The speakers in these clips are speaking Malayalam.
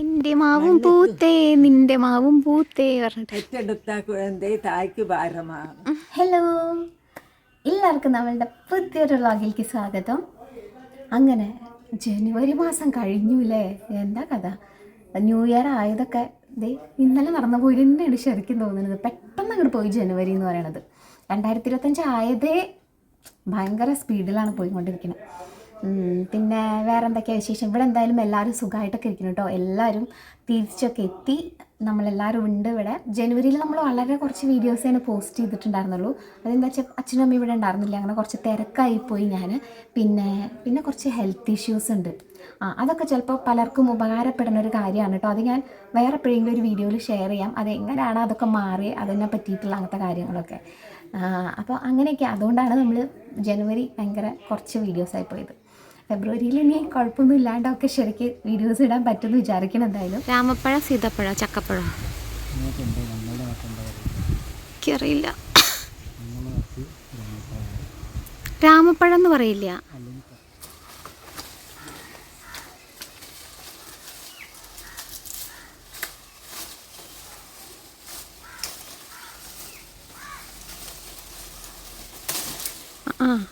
എന്റെ മാവും പൂത്തേ നിന്റെ മാവും പൂത്തേ പറഞ്ഞിട്ട്. ഏറ്റെടുത്ത കുഴന്തേ തായ്ക്ക് ഭാരമാണ്. ഹലോ എല്ലാവർക്കും നമ്മളുടെ പുതിയൊരു വ്ളോഗിലേക്ക് സ്വാഗതം. അങ്ങനെ ജനുവരി മാസം കഴിഞ്ഞുല്ലേ എന്താ കഥ? ന്യൂ ഇയർ ആയതൊക്കെ ദേ ഇന്നലെ നടന്ന പോയി തന്നെയാണ് ശരിക്കും തോന്നുന്നത്. പെട്ടെന്ന് അങ്ങോട്ട് പോയി ജനുവരി എന്ന് പറയണത്. രണ്ടായിരത്തി ഇരുപത്തഞ്ച് ആയതേ ഭയങ്കര സ്പീഡിലാണ് പോയിക്കൊണ്ടിരിക്കുന്നത് പിന്നെ വേറെ എന്തൊക്കെയാണ് വിശേഷം? ഇവിടെ എന്തായാലും എല്ലാവരും സുഖമായിട്ടൊക്കെ ഇരിക്കുന്നു കേട്ടോ എല്ലാവരും തിരിച്ചൊക്കെ എത്തി. നമ്മളെല്ലാവരും ഉണ്ട് ഇവിടെ. ജനുവരിയിൽ നമ്മൾ വളരെ കുറച്ച് വീഡിയോസ് തന്നെ പോസ്റ്റ് ചെയ്തിട്ടുണ്ടായിരുന്നുള്ളൂ. അതെന്താ വെച്ചാൽ അച്ഛനും അമ്മയും ഇവിടെ ഉണ്ടായിരുന്നില്ല. അങ്ങനെ കുറച്ച് തിരക്കായി പോയി ഞാൻ പിന്നെ പിന്നെ കുറച്ച് ഹെൽത്ത് ഇഷ്യൂസ് ഉണ്ട്. ആ അതൊക്കെ ചിലപ്പോൾ പലർക്കും ഉപകാരപ്പെടുന്ന ഒരു കാര്യമാണ് കേട്ടോ അത് ഞാൻ വേറെ എപ്പോഴെങ്കിലും ഒരു വീഡിയോയിൽ ഷെയർ ചെയ്യാം. അതെങ്ങനെയാണ് അതൊക്കെ മാറി അതിനെ പറ്റിയിട്ടുള്ള അങ്ങനത്തെ കാര്യങ്ങളൊക്കെ. അപ്പോൾ അങ്ങനെയൊക്കെ. അതുകൊണ്ടാണ് നമ്മൾ ജനുവരി ഭയങ്കര കുറച്ച് വീഡിയോസായി പോയത്. ഫെബ്രുവരിയിൽ ഇനി കുഴപ്പമൊന്നും ഇല്ലാണ്ടൊക്കെ ശരിക്ക് വീഡിയോസ് ഇടാൻ പറ്റുമെന്ന് വിചാരിക്കണം എന്തായാലും. രാമപ്പഴ സീതപ്പഴ ചക്കപ്പഴ. എനിക്കറിയില്ല. രാമപ്പഴം എന്ന് പറയില്ല. ആ.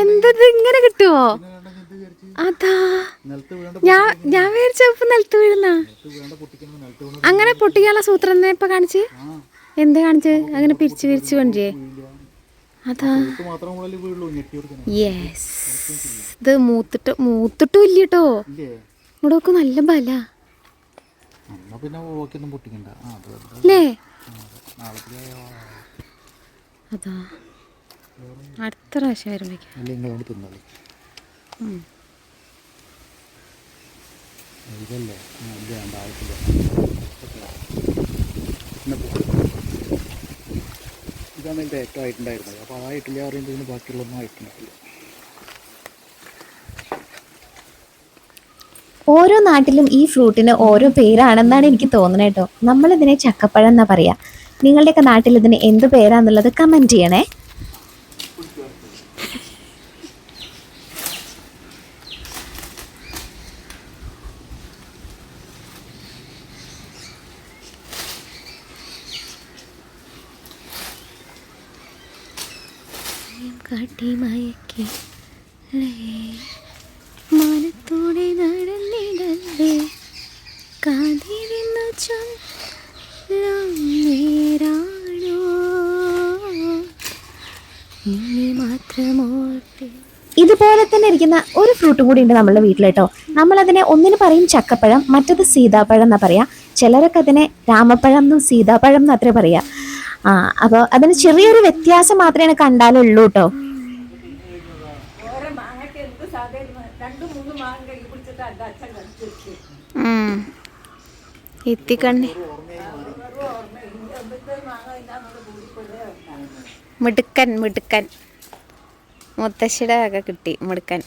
എന്തത് ഇങ്ങനെ കിട്ടുവോ? അതാ. ഞാൻ ഞാൻ വിചാരിച്ചപ്പോ നിലത്ത് വീഴുന്ന. അങ്ങനെ പൊട്ടിക്കാനുള്ള സൂത്രം എന്താ ഇപ്പൊ കാണിച്ച്? എന്ത് കാണിച്ച്? അങ്ങനെ പിരിച്ചു പിരിച്ചു കൊണ്ടേ. അതാ. യെസ് ഇത് മൂത്തിട്ട് മൂത്തിട്ടും ഇല്ല കേട്ടോ ഇവിടെ ഒക്കെ നല്ല ബല. അല്ലേ? അതാ. അടുത്ത പ്രാവശ്യം വരുമ്പോഴേക്കും ഇതല്ലേ? ആവശ്യമില്ല. ഇതാണ് എന്റെ ഏറ്റവും ആയിട്ടുണ്ടായിരുന്നത്. അപ്പോൾ അതായിട്ടില്ല പറയുമ്പോൾ ഇതിന് ബാക്കിയുള്ളൊന്നും ആയിട്ടുണ്ടാവില്ല. ഓരോ നാട്ടിലും ഈ ഫ്രൂട്ടിന് ഓരോ പേരാണെന്നാണ് എനിക്ക് തോന്നുന്നത് കേട്ടോ നമ്മളിതിനെ ചക്കപ്പഴം എന്നാ പറയാ. നിങ്ങളുടെയൊക്കെ നാട്ടിൽ ഇതിന് എന്ത് പേരാന്നുള്ളത് കമന്റ് ചെയ്യണേ. കാട്ടി മയക്കി മനത്തോടെ നടന്നിടല്ലേ. കാതിരുന്നു ഇതുപോലെ തന്നെ ഇരിക്കുന്ന ഒരു ഫ്രൂട്ട് കൂടി ഉണ്ട് നമ്മളുടെ വീട്ടിൽ കേട്ടോ നമ്മളതിനെ ഒന്നിന് പറയും ചക്കപ്പഴം മറ്റത് സീതാപ്പഴം എന്നാ പറയാ. ചിലരൊക്കെ അതിനെ രാമപ്പഴം എന്നും സീതാപ്പഴം അത്ര പറയാ. ആ അപ്പോൾ അതിന് ചെറിയൊരു വ്യത്യാസം മാത്രമേ കണ്ടാലുള്ളൂ കേട്ടോ എത്തിക്കണ്ണി. മിടുക്കൻ മിടുക്കൻ. മുത്തശ്ശിയുടെ ഒക്കെ കിട്ടി മിടുക്കൻ.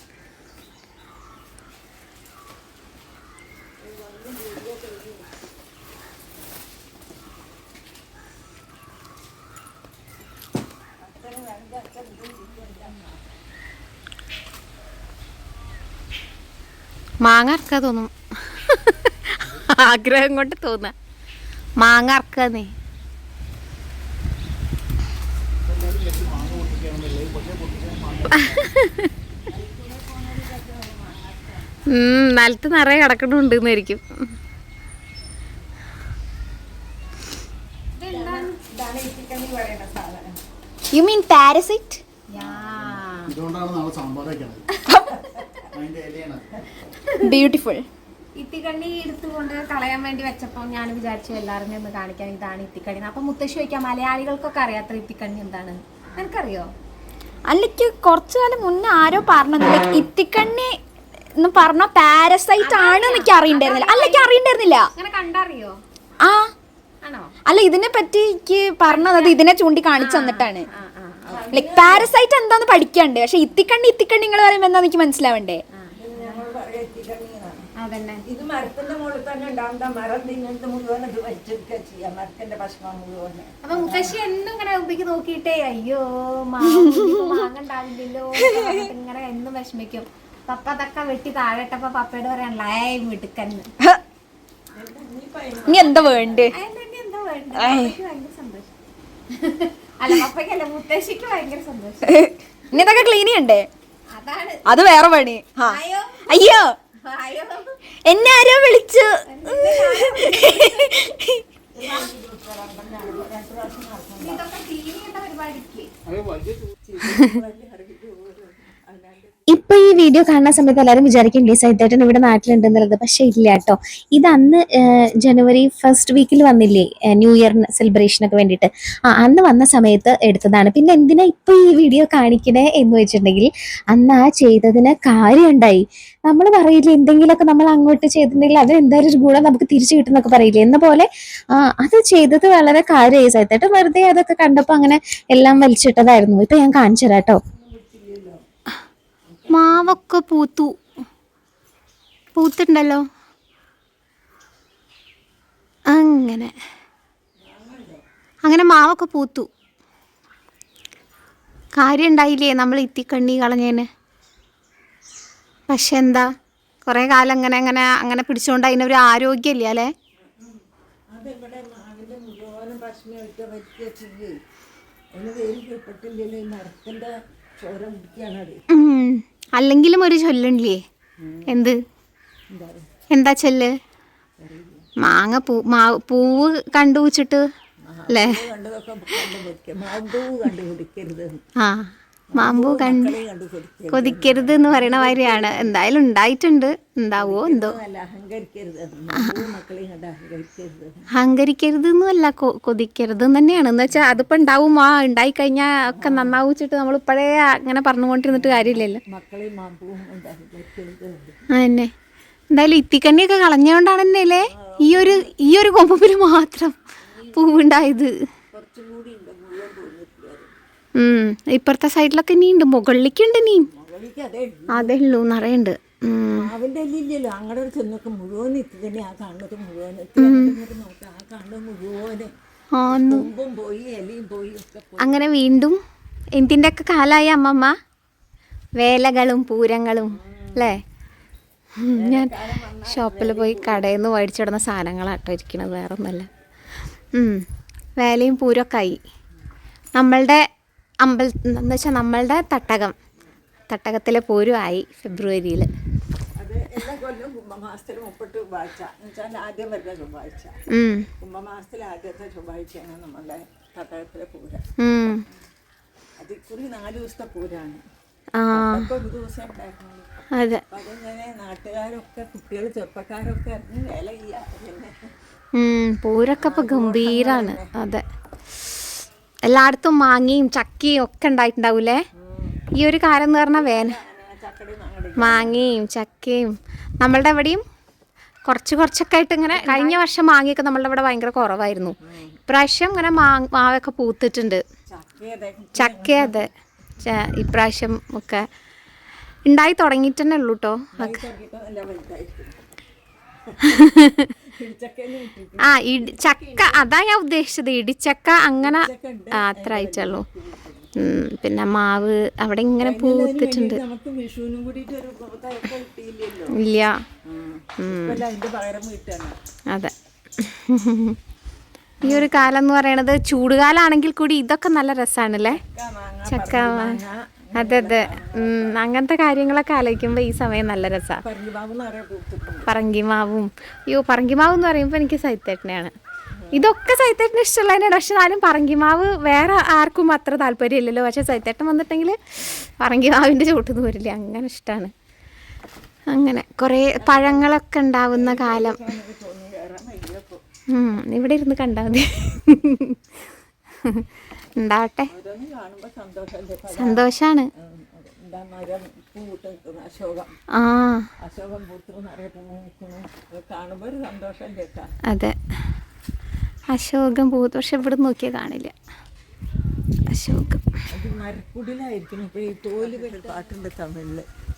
മാങ്ങ അറക്കാ തോന്നും ആഗ്രഹം കൊണ്ട് തോന്നുക മാങ്ങ അറക്കാന്നേ ഉം, നിലത്ത് നിറയെ കിടക്കണുണ്ട് എന്നായിരിക്കും യു മീൻ പാരസൈറ്റ് ഇതുകൊണ്ടാണ് നമ്മൾ സാമ്പാർ ബ്യൂട്ടിഫുൾ ഇത്തിക്കണ്ണി എടുത്തുകൊണ്ട് കളയാൻ വേണ്ടി വെച്ചപ്പോൾ ഞാൻ വിചാരിച്ചു എല്ലാവരും ഒന്ന് കാണിക്കാൻ ഇതാണ് ഇത്തിക്കണ്ണി. അപ്പൊ മുത്തശ്ശി വയ്ക്കാം മലയാളികൾക്കൊക്കെ അറിയാത്ത ഇത്തിക്കണ്ണി എന്താണ്? എനിക്കറിയോ അല്ലെങ്കിൽ കുറച്ചു കാലം മുന്നേ ആരോ പറഞ്ഞത് ഇത്തിക്കണ്ണി എന്ന് പറഞ്ഞ പാരസൈറ്റ് ആണ് എനിക്ക് അറിയണ്ടായിരുന്നില്ല. അല്ലെങ്കിൽ അറിയണ്ടായിരുന്നില്ല. കണ്ടറിയോ? ആ. ആണോ? അല്ല ഇതിനെ പറ്റി എനിക്ക് പറഞ്ഞത് ഇതിനെ ചൂണ്ടി കാണിച്ചു തന്നിട്ടാണ്. ലൈക് പാരസൈറ്റ് എന്താന്ന് പഠിക്കാണ്ട്. പക്ഷെ ഇത്തിക്കണ്ണി ഇത്തിക്കണ്ണി നിങ്ങൾ പറയുമ്പോ എന്താ എനിക്ക് മനസ്സിലാവണ്ടേ? അതന്നെ. ഇത് മരത്തിന്റെ മുകളിൽ തന്നെ ഉണ്ടാവുന്ന മരം തിന്നിട്ട് മുഴുവൻ ഇത് വലിച്ചെടുക്കുക ചെയ്യാം മരത്തിന്റെ ഭക്ഷണം മുഴുവൻ. അപ്പൊ മുത്തശ്ശി എന്നും ഇങ്ങനെ ഉപ്പിക്ക് നോക്കിയിട്ടേ അയ്യോ മാങ്ങ ഉമ്പിക്ക് മാങ്ങ ഉണ്ടാവില്ലല്ലോ ഇങ്ങനെ എന്നും വിഷമിക്കും. പപ്പ അതൊക്കെ വെട്ടി താഴെട്ടപ്പോ പപ്പയോട് പറയാനുള്ള ഏയ് മിടുക്കന്ന് ഇനി എന്താ വേണ്ടേ? എന്താ വേണ്ടത് ഭയങ്കര സന്തോഷം. അല്ല പപ്പയ്ക്കല്ല മുത്തശ്ശിക്ക് ഭയങ്കര സന്തോഷം. ഇനി ഇതൊക്കെ ക്ലീൻ ചെയ്യണ്ടേ? അത് വേറെ പണി. അയ്യോ. എന്നെ ആരോ വിളിച്ചു ഇതൊക്കെ ക്ലീൻ ചെയ്യേണ്ട പരിപാടിക്ക് ഇപ്പൊ ഈ വീഡിയോ കാണുന്ന സമയത്ത് എല്ലാവരും വിചാരിക്കും ഡി സൈത്തേട്ടൻ ഇവിടെ നാട്ടിലുണ്ടെന്നുള്ളത്. പക്ഷെ ഇല്ല കേട്ടോ. ഇത് അന്ന് ജനുവരി ഫസ്റ്റ് വീക്കിൽ വന്നില്ലേ ന്യൂ ഇയർ സെലിബ്രേഷനൊക്കെ വേണ്ടിയിട്ട്. ആ അന്ന് വന്ന സമയത്ത് എടുത്തതാണ്. പിന്നെ എന്തിനാ ഇപ്പൊ ഈ വീഡിയോ കാണിക്കണേ എന്ന് വെച്ചിട്ടുണ്ടെങ്കിൽ അന്ന് ആ ചെയ്തതിന് കാര്യമുണ്ടായി നമ്മൾ പറയില്ലേ എന്തെങ്കിലുമൊക്കെ നമ്മൾ അങ്ങോട്ട് ചെയ്തിട്ടുണ്ടെങ്കിൽ അത് എന്തായാലും ഒരു ഗുണം നമുക്ക് തിരിച്ചു കിട്ടുന്നൊക്കെ പറയില്ലേ. എന്ന പോലെ അത് ചെയ്തത് വളരെ കാര്യമായി. സൈത്തേട്ടൻ വെറുതെ അതൊക്കെ കണ്ടപ്പോൾ അങ്ങനെ എല്ലാം വലിച്ചിട്ടതായിരുന്നു. ഇപ്പൊ ഞാൻ കാണിച്ചു തരാം കേട്ടോ. മാവൊക്കെ പൂത്തു. പൂത്തുണ്ടല്ലോ അങ്ങനെ. അങ്ങനെ മാവൊക്കെ പൂത്തു. കാര്യം ഉണ്ടായില്ലേ നമ്മൾ ഇത്തിക്കണ്ണി കളഞ്ഞേന്? പക്ഷെ എന്താ? കുറേ കാലം അങ്ങനെ അങ്ങനെ അങ്ങനെ പിടിച്ചുകൊണ്ട് അതിനൊരു ആരോഗ്യമില്ല അല്ലേ? മരത്തിന്റെ ചോര ഉം. അല്ലെങ്കിലും ഒരു ചൊല്ലുണ്ടല്ലേ? എന്ത്? എന്താ ചൊല്ല്? മാങ്ങ പൂ മാ പൂവ് കണ്ടു വെച്ചിട്ട് അല്ലേ ആ. മാമ്പൂ കണ്ട് കൊതിക്കരുത്. എന്ന് പറയണ വരെയാണ് എന്തായാലും ഉണ്ടായിട്ടുണ്ട്. ഉണ്ടാവോ എന്തോ. അല്ല അഹങ്കരിക്കരുത്. എന്നല്ല കൊതിക്കരുത് തന്നെയാണ്. എന്ന് വെച്ചാൽ അതിപ്പോ ഉണ്ടാവും. ആ ഉണ്ടായി കഴിഞ്ഞാൽ ഒക്കെ നന്നാവും വെച്ചിട്ട് നമ്മൾ ഇപ്പോഴേ അങ്ങനെ പറഞ്ഞുകൊണ്ടിരുന്നിട്ട് കാര്യമില്ലല്ലോ. അതന്നെ. എന്തായാലും ഇത്തിക്കണ്ണിയൊക്കെ കളഞ്ഞുകൊണ്ടാണ് തന്നെ അല്ലേ ഈ ഒരു ഈ ഒരു കൊമ്പിൽ മാത്രം പൂവുണ്ടായത് കുറച്ചും കൂടി ഉണ്ട് മുഴുവൻ തോന്നിട്ടില്ല ഉം. ഇപ്പുറത്തെ സൈഡിലൊക്കെ ഇനി. ഉണ്ട് മുകളിലേക്ക് ഉണ്ട് ഇനിയും അതേ ഉള്ളൂ. നിറയുണ്ട്. ചെന്നൊക്കെ മുഴുവൻ ഇത്തി തന്നെ. ആ കാണുന്നത് മുഴുവൻ ഇത്തി അങ്ങോട്ട് നോക്കാം. ആ കാണുന്നത് മുഴുവൻ. ആന്നു. കൊമ്പും പോയി എലിയും പോയി ഒക്കെ പോയി. അങ്ങനെ വീണ്ടും എന്തിന്റെയൊക്കെ കാലായി അമ്മമ്മ? വേലകളും പൂരങ്ങളും അല്ലേ? ഞാൻ ഷോപ്പിൽ പോയി കടയിൽ നിന്ന് മേടിച്ചിടുന്ന സാധനങ്ങളാട്ടോ ഇരിക്കണത്. വേറെ ഒന്നല്ല വേലയും പൂരമൊക്കെ ആയി. നമ്മളുടെ അമ്പല എന്ന് വെച്ചാൽ നമ്മളുടെ തട്ടകം. തട്ടകത്തിലെ പൂരമായി ഫെബ്രുവരിയിൽ എല്ലാ കൊല്ലവും കുംഭമാസത്തിൽ മുപ്പട്ട് ചൊവ്വാഴ്ച എന്നുവെച്ചാൽ ആദ്യം വരുന്ന ചൊവ്വാഴ്ച. കുംഭമാസത്തിൽ ആദ്യത്തെ ചൊവ്വാഴ്ചയാണ് നമ്മളുടെ തട്ടകത്തിലെ പൂരം. അത് ഇക്കുറി നാല് ദിവസത്തെ പൂരാണ്. ഒരു ദിവസം അതിങ്ങനെ നാട്ടുകാരൊക്കെ കുട്ടികൾ ചെറുപ്പക്കാരൊക്കെ ഇറങ്ങി വേല ചെയ്യാ ഉം, പൂരൊക്കെ ഇപ്പൊ ഗംഭീരാണ്. അതെ. എല്ലായിടത്തും മാങ്ങയും ചക്കയും ഒക്കെ ഉണ്ടായിട്ടുണ്ടാവൂലേ? ഈ ഒരു കാലം എന്ന് പറഞ്ഞാൽ വേന. മാങ്ങയും ചക്കയും. നമ്മളുടെ എവിടെയും കുറച്ച് കുറച്ചൊക്കെ ആയിട്ട് ഇങ്ങനെ കഴിഞ്ഞ വർഷം മാങ്ങയൊക്കെ നമ്മളുടെ ഇവിടെ ഭയങ്കര കുറവായിരുന്നു. ഇപ്രാവശ്യം ഇങ്ങനെ മാ മാവൊക്കെ പൂത്തിട്ടുണ്ട്. ചക്ക അതെ. ഇപ്രാവശ്യം ഒക്കെ ഉണ്ടായി തുടങ്ങിയിട്ട് തന്നെ ഉള്ളൂ കേട്ടോ ആ ഇടി ചക്ക അതാ ഞാൻ ഉദ്ദേശിച്ചത്. ഇടിച്ചക്ക അങ്ങനെ അത്ര ആയിട്ടുള്ളൂ പിന്നെ മാവ് അവിടെ ഇങ്ങനെ പൂത്തിട്ടുണ്ട്. ഇല്ല. അതെ. ഈ ഒരു കാലം എന്ന് പറയണത് ചൂടുകാലാണെങ്കിൽ കൂടി ഇതൊക്കെ നല്ല രസമാണല്ലേ മാങ്ങ ചക്ക. അതെ അതെ. അങ്ങനത്തെ കാര്യങ്ങളൊക്കെ ആലോചിക്കുമ്പോൾ ഈ സമയം നല്ല രസമാണ് പറങ്കിമാവും. അയ്യോ പറങ്കിമാവ് എന്ന് പറയുമ്പോൾ എനിക്ക് സൈത്തേട്ടനെയാണ് ഇതൊക്കെ സൈത്തേട്ടന് ഇഷ്ടമുള്ള തന്നെയാണ് പക്ഷെ എന്നാലും പറങ്കിമാവ് വേറെ ആർക്കും അത്ര താല്പര്യമില്ലല്ലോ. പക്ഷെ സൈത്തേട്ടൻ വന്നിട്ടെങ്കിൽ പറങ്കിമാവിന്റെ ചോട്ടുന്ന് വരില്ല അങ്ങനെ ഇഷ്ടമാണ് അങ്ങനെ കുറേ പഴങ്ങളൊക്കെ ഉണ്ടാവുന്ന കാലം. ഇവിടെ ഇരുന്ന് കണ്ടാൽ മതി. ഉണ്ടാവട്ടെ. സന്തോഷാണ്. ആ. അത് അശോകം പൂത്ത് പക്ഷെ ഇവിടെ നോക്കിയാൽ കാണില്ല. അശോകം.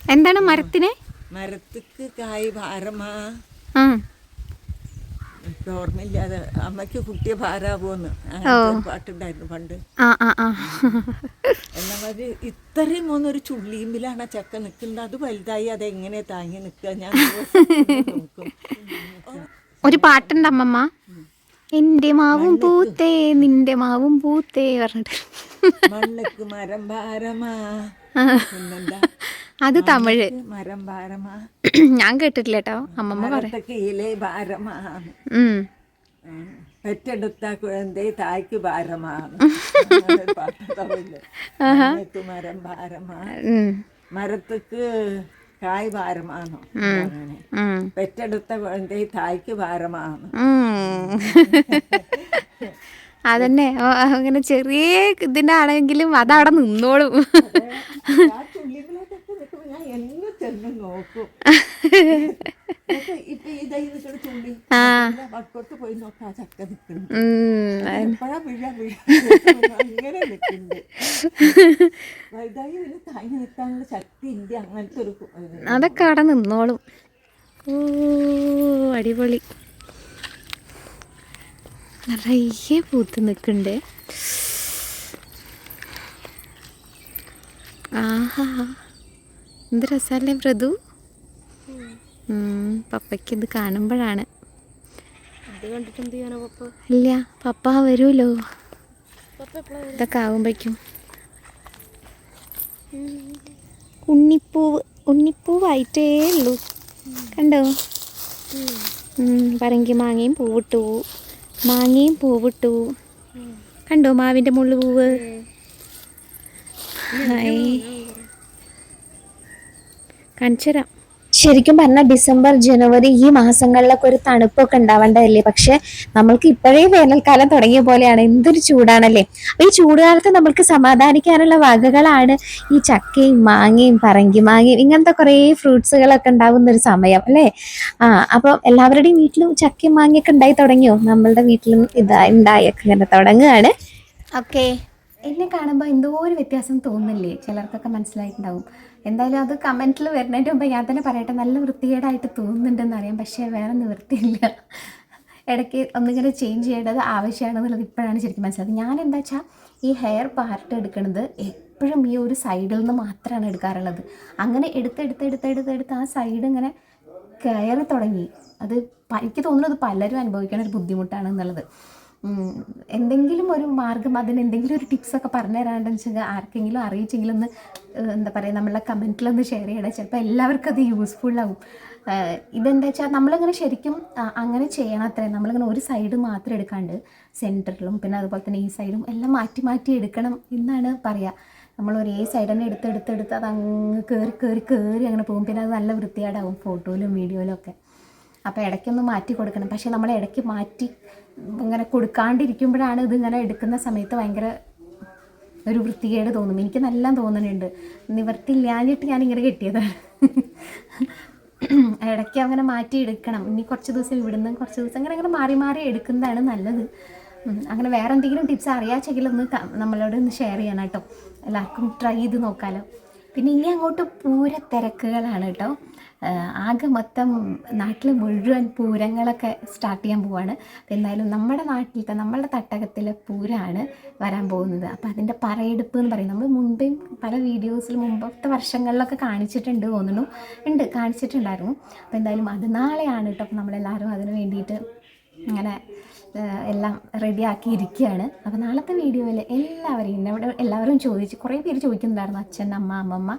എന്താണ് മരത്തിനെ? മരത്തിക്ക് കായ് ഭാരമാ. ഓർമ്മയില്ലാതെ അമ്മയ്ക്ക് കുട്ടിയെ ഒരു പാട്ടുണ്ടായിരുന്നു പണ്ട്. എന്നാ മതി ഇത്രയും മൂന്നൊരു ചുള്ളിയുമ്പിലാണ് ആ ചക്ക നിൽക്കുന്നത്. അത് വലുതായി അതെങ്ങനെ താങ്ങി നിൽക്കുക? ഞാൻ നോക്കും ഒരു പാട്ടുണ്ട് അമ്മമ്മ. എന്റെ മാവും പൂത്തേ നിന്റെ മാവും പൂത്തേ പറഞ്ഞിട്ട്. മണ്ണക്ക് മരം ഭാരമാ. പിന്നെന്താ? അത് തമിഴ്. മരം ഭാരമാ. ഞാൻ കേട്ടിട്ടില്ല കേട്ടോ അമ്മമ്മ ഭാരമാ. പെറ്റെടുത്ത കുഴന്തേ തായ്ക്ക് ഭാരമാണ് മരം. മരത്തുക്ക് കായ് ഭാരമാണോ. പെറ്റെടുത്ത കുഴന്തേ തായ്ക്ക് ഭാരമാണ് അതന്നെ. അങ്ങനെ ചെറിയ ഇതിന്റെ ആണെങ്കിലും അതവിടെ നിന്നോളും. ഞാൻ എന്നെ ചെന്ന് നോക്കും. ഇപ്പൊ പോയി നോക്കാം ആ ചക്ക നിൽക്കുന്നു ഉം. എപ്പോഴാ വീഴ വീഴ അങ്ങനെ നിൽക്കുന്നുണ്ട്. വലുതായി പിന്നെ താങ്ങി നിൽക്കാനുള്ള ശക്തി ഇന്ത്യ അങ്ങനത്തെ ഒരു. അതൊക്കെ അവിടെ നിന്നോളും. ഓ അടിപൊളി. നിറയെ പൂത്ത് നിൽക്കുന്നുണ്ട്. ആഹാ. എന്ത് രസമല്ലേ മൃദു പപ്പയ്ക്ക് ഇത് കാണുമ്പോഴാണ്. ഇല്ല പപ്പ വരുമല്ലോ. ഇതൊക്കെ ആകുമ്പോഴേക്കും ഉണ്ണിപ്പൂവ് ഉണ്ണിപ്പൂവായിട്ടേ ഉള്ളൂ. കണ്ടോ? പറങ്കി മാങ്ങയും പൂവിട്ടു. മാങ്ങയും പൂവിട്ടു. കണ്ടോ മാവിന്റെ മുള്ളു പൂവ്? ഹായ്. കാണിച്ചു തരാം ശരിക്കും പറഞ്ഞാൽ ഡിസംബർ ജനുവരി ഈ മാസങ്ങളിലൊക്കെ ഒരു തണുപ്പൊക്കെ ഉണ്ടാവേണ്ടതല്ലേ? പക്ഷെ നമ്മൾക്ക് ഇപ്പോഴേ വേനൽക്കാലം തുടങ്ങിയ പോലെയാണ്. എന്തൊരു ചൂടാണല്ലേ? അപ്പൊ ഈ ചൂടുകാലത്ത് നമ്മൾക്ക് സമാധാനിക്കാനുള്ള വകകളാണ് ഈ ചക്കയും മാങ്ങയും പറങ്കി മാങ്ങയും ഇങ്ങനത്തെ കുറേ ഫ്രൂട്ട്സുകളൊക്കെ ഉണ്ടാവുന്ന ഒരു സമയം അല്ലേ? ആ അപ്പോൾ എല്ലാവരുടെയും വീട്ടിലും ചക്കയും മാങ്ങയൊക്കെ ഉണ്ടായി തുടങ്ങിയോ? നമ്മളുടെ വീട്ടിലും ഇതാ ഉണ്ടായൊക്കെ ഇങ്ങനെ തുടങ്ങുകയാണ്. ഓക്കെ. എന്നെ കാണുമ്പോൾ എന്തോ ഒരു വ്യത്യാസം തോന്നില്ലേ ചിലർക്കൊക്കെ മനസ്സിലായിട്ടുണ്ടാവും. എന്തായാലും അത് കമന്റിൽ വരുന്നതിന്റെ മുമ്പ് ഞാൻ തന്നെ പറയട്ടെ നല്ല വൃത്തികേടായിട്ട് തോന്നുന്നുണ്ടെന്ന് അറിയാം. പക്ഷേ വേറെ നിവൃത്തിയില്ല ഇടയ്ക്ക് ഒന്നിങ്ങനെ ചേഞ്ച് ചെയ്യേണ്ടത് ആവശ്യമാണെന്നുള്ളത് ഇപ്പോഴാണ് ശരിക്കും മനസ്സിലായത്. ഞാൻ എന്താ വെച്ചാൽ ഈ ഹെയർ പാർട്ട് എടുക്കുന്നത് എപ്പോഴും ഈ ഒരു സൈഡിൽ നിന്ന് മാത്രമാണ് എടുക്കാറുള്ളത്. അങ്ങനെ എടുത്തെടുത്ത് എടുത്ത് ആ സൈഡ് ഇങ്ങനെ കയറി തുടങ്ങി. അത് എനിക്ക് തോന്നുന്നത് പലരും അനുഭവിക്കുന്ന ഒരു ബുദ്ധിമുട്ടാണ് എന്നുള്ളത്. എന്തെങ്കിലും ഒരു മാർഗം അതിന് എന്തെങ്കിലും ഒരു ടിപ്സൊക്കെ പറഞ്ഞു തരാണ്ടെന്ന് വെച്ചാൽ ആർക്കെങ്കിലും അറിയിച്ചെങ്കിലും ഒന്ന് എന്താ പറയുക നമ്മളെ കമന്റിലൊന്ന് ഷെയർ ചെയ്യണം. ചിലപ്പോൾ എല്ലാവർക്കും അത് ഏഹ്, ഇതെന്താ വെച്ചാൽ നമ്മളിങ്ങനെ ശരിക്കും അങ്ങനെ ചെയ്യണം അത്രേ. നമ്മളിങ്ങനെ ഒരു സൈഡ് മാത്രം എടുക്കാണ്ട് സെന്ററിലും പിന്നെ അതുപോലെ തന്നെ ഈ സൈഡും എല്ലാം മാറ്റി മാറ്റി എടുക്കണം എന്നാണ് പറയുക നമ്മൾ ഒരേ സൈഡ് തന്നെ എടുത്ത് എടുത്ത് എടുത്ത് അത് അങ്ങ് കയറി കയറി കയറി അങ്ങനെ പോകും. പിന്നെ അത് നല്ല വൃത്തികേടാവും ഫോട്ടോയിലും വീഡിയോയിലും ഒക്കെ. അപ്പോൾ ഇടയ്ക്കൊന്ന് മാറ്റി കൊടുക്കണം. പക്ഷേ നമ്മൾ ഇടയ്ക്ക് മാറ്റി ഇങ്ങനെ കൊടുക്കാണ്ടിരിക്കുമ്പോഴാണ് ഇതിങ്ങനെ എടുക്കുന്ന സമയത്ത് ഭയങ്കര ഒരു വൃത്തികേട് തോന്നും. എനിക്ക് നല്ല തോന്നുന്നുണ്ട് നിവർത്തില്ലാഞ്ഞിട്ട് ഞാനിങ്ങനെ കെട്ടിയതാണ് ഇടയ്ക്ക് അങ്ങനെ മാറ്റി എടുക്കണം. ഇനി കുറച്ച് ദിവസം ഇവിടുന്ന് കുറച്ച് ദിവസം അങ്ങനെ അങ്ങനെ മാറി മാറി എടുക്കുന്നതാണ് നല്ലത്. അങ്ങനെ വേറെ എന്തെങ്കിലും ടിപ്സ് അറിയാച്ചെങ്കിൽ ഒന്ന് നമ്മളോട് ഒന്ന് ഷെയർ ചെയ്യണം കേട്ടോ എല്ലാവർക്കും ട്രൈ ചെയ്ത് നോക്കാമല്ലോ പിന്നെ ഇനി അങ്ങോട്ട് പൂര തിരക്കുകളാണ് കേട്ടോ. ആകെ മൊത്തം നാട്ടിൽ മുഴുവൻ പൂരങ്ങളൊക്കെ സ്റ്റാർട്ട് ചെയ്യാൻ പോവാണ്. അപ്പോൾ എന്തായാലും നമ്മുടെ നാട്ടിലത്തെ നമ്മുടെ തട്ടകത്തിലെ പൂരമാണ് വരാൻ പോകുന്നത്. അപ്പോൾ അതിന്റെ പറയെടുപ്പ് എന്ന് പറയും. നമ്മൾ മുമ്പേ പല വീഡിയോസിൽ മുമ്പത്തെ വർഷങ്ങളിലൊക്കെ കാണിച്ചിട്ടുണ്ട് തോന്നുന്നു. ഉണ്ട് കാണിച്ചിട്ടുണ്ടായിരുന്നു. അപ്പോൾ എന്തായാലും അത് നാളെയാണ് കേട്ടോ. അപ്പോൾ നമ്മളെല്ലാവരും അതിന് വേണ്ടിയിട്ട് അങ്ങനെ എല്ലാം റെഡിയാക്കി ഇരിക്കുകയാണ്. അപ്പോൾ നാളത്തെ വീഡിയോയിൽ എല്ലാവരെയും എന്നോട് എല്ലാവരും ചോദിച്ച് കുറേ പേര് ചോദിക്കുന്നുണ്ടായിരുന്നു. അച്ഛൻ അമ്മ അമ്മമ്മ.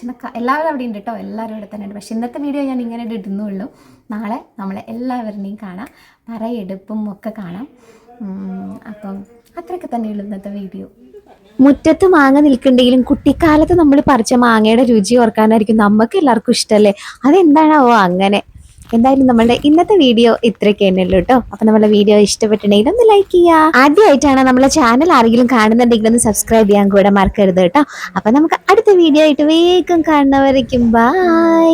അച്ഛനൊക്കെ എല്ലാവരും അവിടെ ഉണ്ട് കേട്ടോ എല്ലാവരും ഇവിടെ തന്നെ ഉണ്ട്. പക്ഷെ ഇന്നത്തെ വീഡിയോ ഞാൻ ഇങ്ങനെ ഇടുന്നുള്ളൂ. നാളെ നമ്മളെ എല്ലാവരുടെയും കാണാം. പറയെടുപ്പും ഒക്കെ കാണാം. അപ്പം അത്രയൊക്കെ തന്നെയുള്ളൂ ഇന്നത്തെ വീഡിയോ. മുറ്റത്ത് മാങ്ങ നിൽക്കുന്നുണ്ടെങ്കിലും കുട്ടിക്കാലത്ത് നമ്മൾ പറിച്ച മാങ്ങയുടെ രുചി ഓർക്കാനായിരിക്കും. നമുക്ക് എല്ലാവർക്കും ഇഷ്ടമല്ലേ അതെന്താണാവോ അങ്ങനെ? എന്തായാലും നമ്മളുടെ ഇന്നത്തെ വീഡിയോ ഇത്രയൊക്കെ തന്നെയുള്ളൂ കേട്ടോ അപ്പൊ നമ്മളെ വീഡിയോ ഇഷ്ടപ്പെട്ടിട്ടുണ്ടെങ്കിൽ ഒന്ന് ലൈക്ക് ചെയ്യുക. ആദ്യമായിട്ടാണ് നമ്മളെ ചാനൽ ആരെങ്കിലും കാണുന്നുണ്ടെങ്കിൽ ഒന്ന് സബ്സ്ക്രൈബ് ചെയ്യാൻ കൂടെ മറക്കരുത് കേട്ടോ അപ്പൊ നമുക്ക് അടുത്ത വീഡിയോ ആയിട്ട് വേഗം കാണുന്നവരേക്കും ബൈ